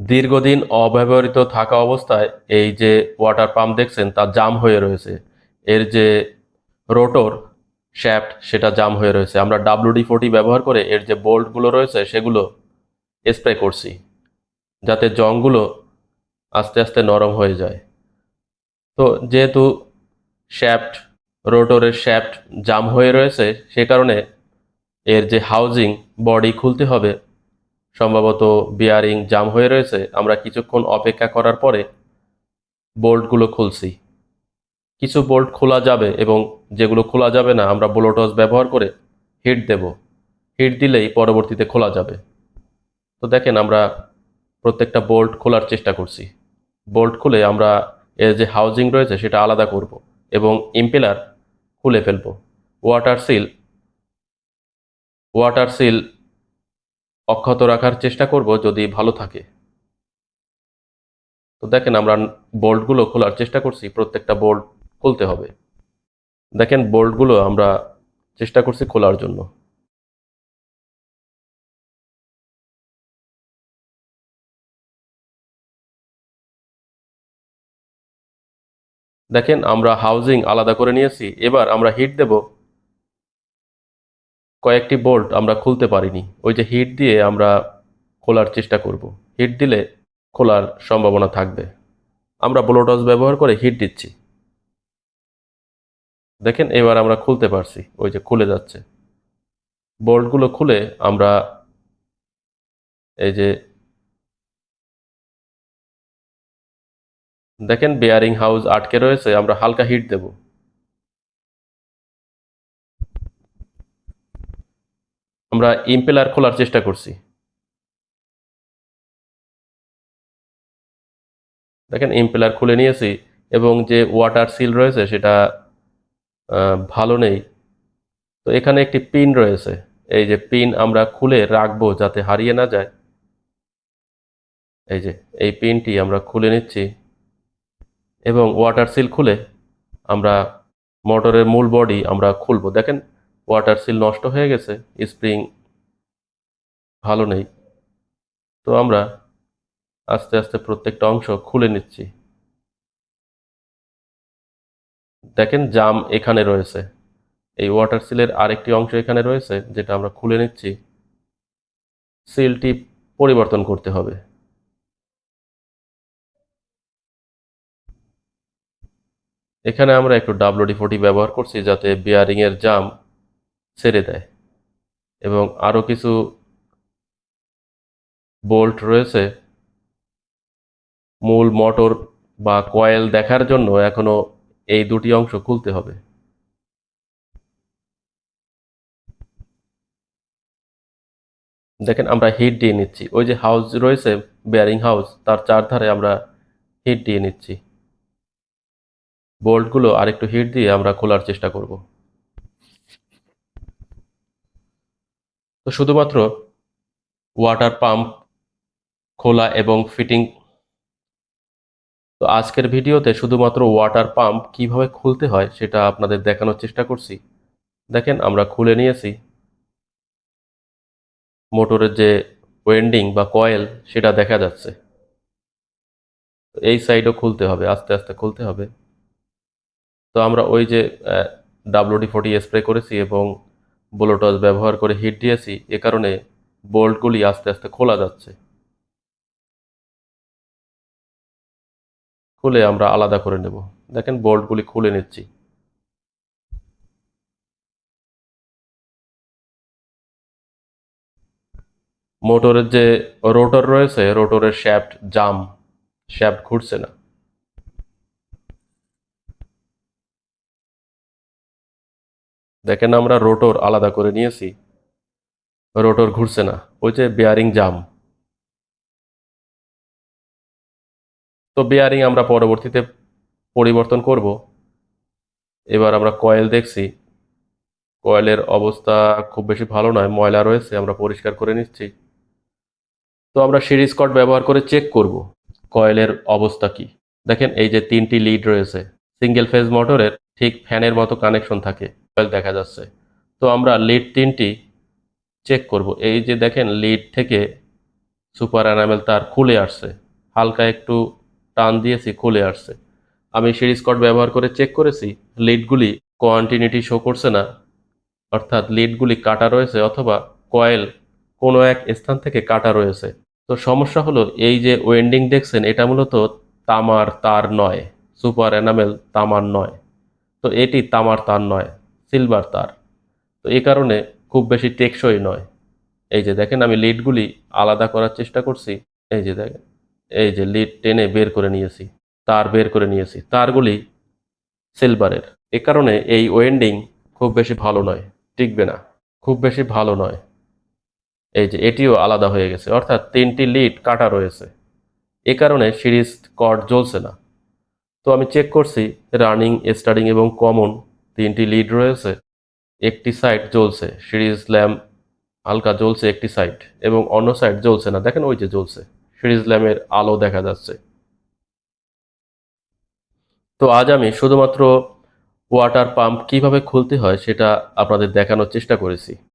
দীর্ঘদিন অব্যবহৃত থাকা অবস্থায় এই যে ওয়াটার পাম্প দেখছেন, তা জাম হয়ে রয়েছে। এর যে রোটর শ্যাফট, সেটা জাম হয়ে রয়েছে। আমরা ডাব্লিউডি ফোর্টি ব্যবহার করে এর যে বোল্টগুলো রয়েছে, সেগুলো স্প্রে করছি, যাতে জংগুলো আস্তে আস্তে নরম হয়ে যায়। তো যেহেতু শ্যাফট, রোটরের শ্যাফট জাম হয়ে রয়েছে, সে কারণে এর যে হাউজিং বডি খুলতে হবে সম্ভবত বিয়ারিং জাম হয়ে রয়েছে, আমরা কিছুক্ষণ অপেক্ষা করার পরে বোল্টগুলো খুলছি। কিছু বোল্ট খোলা যাবে এবং যেগুলো খোলা যাবে না, আমরা ব্লোটস ব্যবহার করে হিট দেব। হিট দিলেই পরবর্তীতে খোলা যাবে। তো দেখেন আমরা প্রত্যেকটা বোল্ট খোলার চেষ্টা করছি। বোল্ট খুলে আমরা এর যে হাউজিং রয়েছে, সেটা আলাদা করব এবং ইম্পেলার খুলে ফেলব। ওয়াটার সিল ওয়াটার সিল অক্ষত রাখার চেষ্টা করব যদি ভালো থাকে। তো দেখেন আমরা বোল্টগুলো খোলার চেষ্টা করছি, প্রত্যেকটা বোল্ট খুলতে হবে। দেখেন বোল্টগুলো আমরা চেষ্টা করছি খোলার জন্য। দেখেন আমরা হাউজিং আলাদা করে নিয়েছি, এবার আমরা হিট দেব। কয়েকটি বোল্ট আমরা খুলতে পারিনি। ওই যে হিট দিয়ে আমরা খোলার চেষ্টা করব। হিট দিলে খোলার সম্ভাবনা থাকবে। আমরা ব্লোটস ব্যবহার করে হিট দিচ্ছি। দেখেন এবার আমরা খুলতে পারছি। ওই যে খুলে যাচ্ছে। বোল্টগুলো খুলে আমরা এই যে দেখেন বেয়ারিং হাউস আটকে রয়েছে, আমরা হালকা হিট দেব। আমরা ইম্পেলার খোলার চেষ্টা করছি। দেখেন ইম্পেলার খুলে নিয়েছি এবং যে ওয়াটার সিল রয়েছে সেটা ভালো নেই। তো এখানে একটি পিন রয়েছে। এই যে পিন আমরা খুলে রাখব যাতে হারিয়ে না যায়। এই যে, এই পিনটি আমরা খুলে নিচ্ছি এবং ওয়াটার সিল খুলে আমরা মোটরের মূল বডি আমরা খুলবো। দেখেন ওয়াটার সিল নষ্ট হয়ে গেছে স্প্রিং ভালো নেই। তো আমরা আস্তে আস্তে প্রত্যেকটা অংশ খুলে নিচ্ছি। দেখেন জাম এখানে রয়েছে। এই ওয়াটার সিলের আরেকটি অংশ এখানে রয়েছে, যেটা আমরা খুলে নিচ্ছি। সিলটি পরিবর্তন করতে হবে। এখানে আমরা একটু ডাব্লিউডি ফোর্টি ব্যবহার করছি, যাতে বিয়ারিংয়ের জাম ছেড়ে দেয়। এবং আরও কিছু বোল্ট রয়েছে। মূল মোটর বা কয়েল দেখার জন্য এখনও এই দুটি অংশ খুলতে হবে। দেখেন আমরা হিট দিয়ে নিচ্ছি। ওই যে হাউস রয়েছে বেয়ারিং হাউস তার চারধারে আমরা হিট দিয়ে নিচ্ছি। বোল্টগুলো আরেকটু হিট দিয়ে আমরা খোলার চেষ্টা করব। তো শুধুমাত্র ওয়াটার পাম্প খোলা এবং ফিটিং তো আজকের ভিডিওতে শুধুমাত্র ওয়াটার পাম্প কীভাবে খুলতে হয় সেটা আপনাদের দেখানোর চেষ্টা করছি। দেখেন, আমরা খুলে নিয়েছি। মোটরের যে ওয়েন্ডিং বা কয়েল সেটা দেখা যাচ্ছে। এই সাইডও খুলতে হবে, আস্তে আস্তে খুলতে হবে। তো আমরা ওই যে ডাব্লিউডি ফোর্টি স্প্রে করেছি এবং ব্লোটস ব্যবহার করে হিট দিয়েছি, এ কারণে বোল্টগুলি আস্তে আস্তে খোলা যাচ্ছে। খুলে আমরা আলাদা করে নেব। দেখেন বোল্টগুলি খুলে নিচ্ছি। মোটরের যে রোটর রয়েছে রোটরের শ্যাফট জাম শ্যাফট ঘুরছে না। দেখেন আমরা রোটর আলাদা করে নিয়েছি। রোটর ঘুরছে না। ওই যে বেয়ারিং জাম তো বেয়ারিং আমরা পরবর্তীতে পরিবর্তন করব। এবার আমরা কয়েল দেখছি। কয়েলের অবস্থা খুব বেশি ভালো নয়, ময়লা রয়েছে, আমরা পরিষ্কার করে নিচ্ছি। তো আমরা সিরিজ কট ব্যবহার করে চেক করব কয়েলের অবস্থা কি। দেখেন এই যে তিনটি লিড রয়েছে। সিঙ্গেল ফেজ মোটরের ঠিক ফ্যানের মতো কানেকশন থাকে। দেখা যাচ্ছে। তো আমরা লিড তিনটি চেক করব। এই যে দেখেন লিড থেকে সুপার অ্যানামেল তার খুলে আসছে। হালকা একটু টান দিয়েছি, খুলে আসছে। আমি সিরিজ কর্ড ব্যবহার করে চেক করেছি। লিডগুলি কোয়ান্টিনিটি শো করছে না। অর্থাৎ লিডগুলি কাটা রয়েছে অথবা কয়েল কোনো এক স্থান থেকে কাটা রয়েছে। তো সমস্যা হলো, এই যে ওয়েন্ডিং দেখছেন, এটা মূলত তামার তার নয়। সুপার অ্যানামেল তামার নয়। তো এটি তামার তার নয়। সিলভার তার। তো এই কারণে খুব বেশি টেকসই নয়। এই যে দেখেন, আমি লিডগুলি আলাদা করার চেষ্টা করছি। এই যে দেখেন, এই যে লিড টেনে বের করে নিয়েছি, তার বের করে নিয়েছি। তারগুলি সিলভারের। এ কারণে এই ওয়েন্ডিং খুব বেশি ভালো নয়, টিকবে না, খুব বেশি ভালো নয়। এই যে এটিও আলাদা হয়ে গেছে, অর্থাৎ তিনটি লিড কাটা রয়েছে। এ কারণে সিরিজ কর্ড জ্বলছে না। তো আমি চেক করছি, রানিং, স্টার্টিং এবং কমন তিনটি লিড রয়েছে, একটি সাইড জ্বলছে, সিরিজ ল্যাম্প হালকা জ্বলছে একটি সাইড এবং অন্য সাইড জ্বলছে না। দেখেন ওই যে জ্বলছে, সিরিজ ল্যাম্পের আলো দেখা যাচ্ছে। তো আজ আমি শুধুমাত্র ওয়াটার পাম্প কীভাবে খুলতে হয় সেটা আপনাদের দেখানোর চেষ্টা করেছি।